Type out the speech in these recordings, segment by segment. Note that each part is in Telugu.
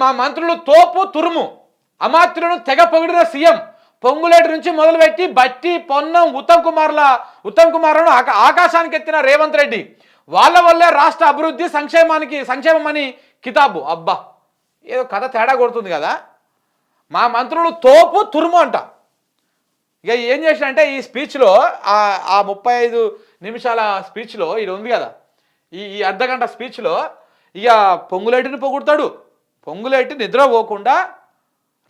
మా మంత్రులు తోపు తురుము. అమాత్రులను తెగ పొగిడిన సీఎం. పొంగులేటి నుంచి మొదలుపెట్టి బట్టి పొన్నం ఉత్తమ్ కుమార్ల ఉత్తమ్ కుమార్లను ఆకా- ఆకాశానికి ఎత్తిన రేవంత్ రెడ్డి. వాళ్ళ వల్లే రాష్ట్ర అభివృద్ధి సంక్షేమానికి సంక్షేమం అని కితాబు. అబ్బా! ఏదో కథ తేడా కొడుతుంది కదా? మా మంత్రులు తోపు తురుము అంట. ఇక ఏం చేసినంటే ఈ స్పీచ్లో ఆ ముప్పై ఐదు నిమిషాల స్పీచ్లో ఇది ఉంది కదా? ఈ ఈ అర్ధగంట స్పీచ్లో ఇక పొంగులేటిని పొగుడతాడు. పొంగులేటి నిద్రపోకుండా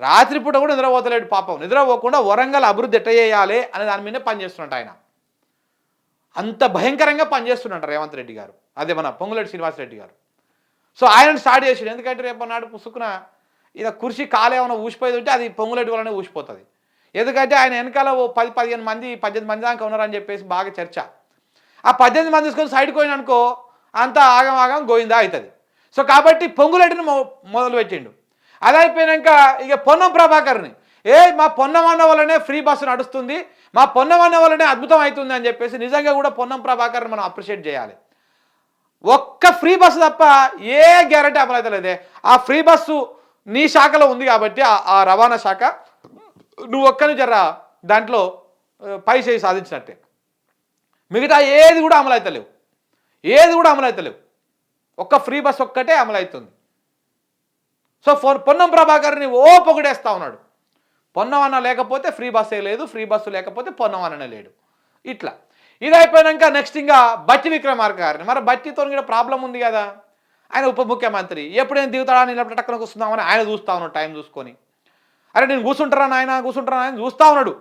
రాత్రిపూట కూడా నిద్రపోతలేడు పాపం. నిద్రపోకుండా వరంగల్ అభివృద్ధి ఎట్ట చేయాలి అనే దాని మీద పనిచేస్తున్నట్టు ఆయన. అంత భయంకరంగా పనిచేస్తున్నట్టు రేవంత్ రెడ్డి గారు. అదే మన పొంగులేటి శ్రీనివాసరెడ్డి గారు. సో ఆయన స్టార్ట్ చేసాడు. ఎందుకంటే రేపు నాడు పుసుకున ఇక కుర్చీ కాలేమన్నా ఊసిపోయేది ఉంటే అది పొంగులేటి వల్లనే ఊసిపోతుంది. ఎందుకంటే ఆయన వెనకాల ఓ పది పదిహేను మంది పద్దెనిమిది మంది దాకా ఉన్నారని చెప్పేసి బాగా చర్చ. ఆ పద్దెనిమిది మంది తీసుకొని సైడ్కి పోయిన అనుకో అంతా ఆగం ఆగం గోయిందా అవుతుంది. సో కాబట్టి పొంగులేటిని మొ- మొదలు పెట్టిండు అది అయిపోయినాక ఇక పొన్నం ప్రభాకర్ని. ఏ మా పొన్నమన్న వల్లనే ఫ్రీ బస్సు నడుస్తుంది మా పొన్నమన్న వల్లనే అద్భుతం అవుతుంది అని చెప్పేసి నిజంగా కూడా పొన్నం ప్రభాకర్ని మనం అప్రిషియేట్ చేయాలి. ఒక్క ఫ్రీ బస్సు తప్ప ఏ గ్యారంటీ అమలు అవుతలేదే ఆ ఫ్రీ బస్సు నీ శాఖలో ఉంది కాబట్టి ఆ- రవాణా శాఖ నువ్వు ఒక్కను జర దాంట్లో పై చేయి సాధించినట్టే. మిగతా ఏది కూడా అమలు అవుతలేవు ఏది కూడా అమలు అవుతలేవు ఒక్క ఫ్రీ బస్ ఒక్కటే అమలు అవుతుంది సో ఫోన్ పొన్నం ప్రభాకర్ని ఓ పొగిడేస్తా ఉన్నాడు. పొన్నం అన్న లేకపోతే ఫ్రీ బస్సే లేదు ఫ్రీ బస్సు లేకపోతే పొన్నం లేడు. ఇట్లా. ఇది అయిపోయాక నెక్స్ట్ ఇంకా బట్టి విక్రమార్క గారిని. మరి బట్టితో కూడా ప్రాబ్లం ఉంది కదా. ఆయన ఉప ముఖ్యమంత్రి. ఎప్పుడైనా దిగుతాడా నేను టక్కన కూర్చుందామని ఆయన చూస్తా ఉన్నాడు టైం చూసుకొని. అరే నేను కూర్చుంటారా ఆయన కూర్చుంటారా ఆయన చూస్తా ఉన్నాడు.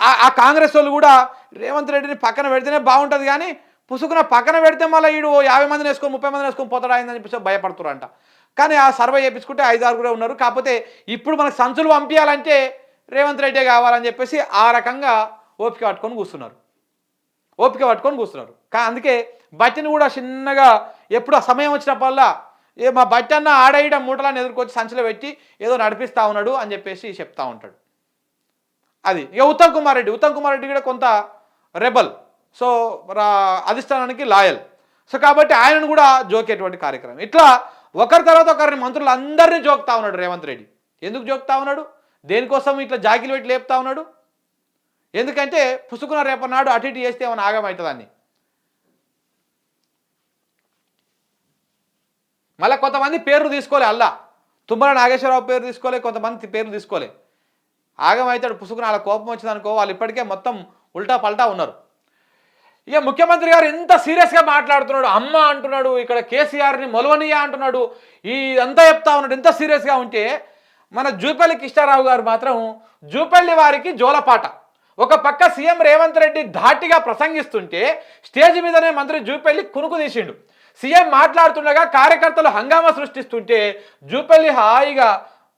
ఆ- ఆ కాంగ్రెస్ వాళ్ళు కూడా రేవంత్ రెడ్డిని పక్కన పెడితేనే బాగుంటుంది కానీ పుసుకున పక్కన పెడితే మళ్ళీ వీడు యాభై మందిని వేసుకొని ముప్పై మందిని వేసుకొని పోతాడు అయిందని చెప్పేసి భయపడుతున్నారంట. కానీ ఆ సర్వే చేయించుకుంటే ఐదు ఆరుగురే ఉన్నారు. కాకపోతే ఇప్పుడు మనకు సంచులు పంపించాలంటే రేవంత్ రెడ్డే కావాలని చెప్పేసి ఆ రకంగా ఓపిక పట్టుకొని కూర్చున్నారు. ఓపిక పట్టుకొని కూర్చున్నారు. కా అందుకే బట్టని కూడా చిన్నగా ఎప్పుడు ఆ సమయం వచ్చినప్పుడల్లా ఏ మా బట్టి అన్న ఆడేయడం మూటలను ఎదుర్కొచ్చి సంచులు పెట్టి ఏదో నడిపిస్తా ఉన్నాడు అని చెప్పేసి చెప్తా ఉంటాడు. అది. ఇక ఉత్తమ్ కుమార్ రెడ్డి ఉత్తమ్ కుమార్ రెడ్డి కూడా కొంత రెబల్. సో రా- అధిష్టానానికి లాయల్. సో కాబట్టి ఆయనను కూడా జోకేటువంటి కార్యక్రమం. ఇట్లా ఒకరి తర్వాత ఒకరిని మంత్రులు అందరినీ జోక్తా ఉన్నాడు రేవంత్ రెడ్డి. ఎందుకు జోక్తా ఉన్నాడు? దేనికోసం ఇట్లా జాకిలు పెట్టి లేపుతా ఉన్నాడు? ఎందుకంటే పుసుకున్న రేపన్నాడు అటు ఇటు చేస్తే ఏమైనా ఆగమవుతుందని మళ్ళీ కొంతమంది పేర్లు తీసుకోలే అల్లా. తుమ్మల నాగేశ్వరరావు పేరు తీసుకోలే కొంతమంది పేర్లు తీసుకోలే. ఆగమవుతాడు పుసుకుని వాళ్ళ కోపం వచ్చిందనుకో వాళ్ళు ఇప్పటికే మొత్తం ఉల్టా పల్టా ఉన్నారు. ఇక ముఖ్యమంత్రి గారు ఎంత సీరియస్గా మాట్లాడుతున్నాడు అమ్మ అంటున్నాడు ఇక్కడ కేసీఆర్ని మొలవనియా అంటున్నాడు ఈ అంతా చెప్తా ఉన్నాడు ఎంత సీరియస్గా ఉంటే మన జూపల్లి కృష్ణారావు గారు మాత్రం జూపల్లి వారికి జోలపాట. ఒక పక్క సీఎం రేవంత్ రెడ్డి ధాటిగా ప్రసంగిస్తుంటే స్టేజ్ మీదనే మంత్రి జూపల్లి కునుకు తీసిండు. సీఎం మాట్లాడుతుండగా కార్యకర్తలు హంగామా సృష్టిస్తుంటే జూపల్లి హాయిగా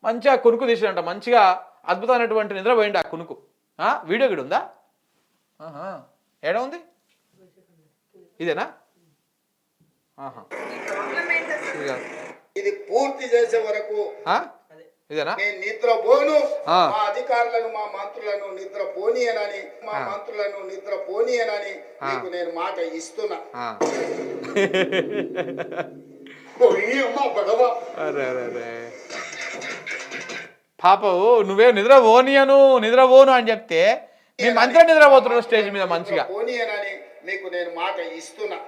మంచిగా కునుకు తీసిండంట మంచిగా అద్భుతమైనటువంటి నిద్ర పోయిండు ఆ కునుకు. ఆ, వీడియో గిడు ఉందా ఏడా ఉంది? ఇదేనా. ఇది పూర్తి చేసే వరకు? ఇదేనా? నేను నిద్ర పోను. మా అధికారులను మా మంత్రులను నిద్ర పోనీయనని మా మంత్రులను నిద్ర పోనీయనని నీకు నేను మాట ఇస్తున్నా. పాపవు నువ్వే నిద్ర పోనీయను నిద్ర పోను అని చెప్తే మీ మంత్రి నిద్రపోతున్నాడు స్టేజ్ మీద మంచిగా. పోనీయనని నీకు నేను మాట ఇస్తున్నా.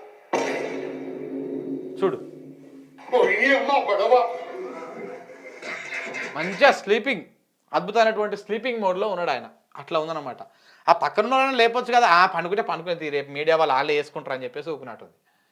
చూడు. మంచిగా స్లీపింగ్ అద్భుతమైనటువంటి స్లీపింగ్ మోడ్లో ఉన్నాడు ఆయన. అట్లా ఉందన్నమాట. ఆ పక్కన ఉన్న వాళ్ళని లేపొచ్చు కదా ఆ పనుకుంటే పనుకునేది రేపు మీడియా వాళ్ళు వాళ్ళే వేసుకుంటారు అని చెప్పేసి ఊపినట్టుంది.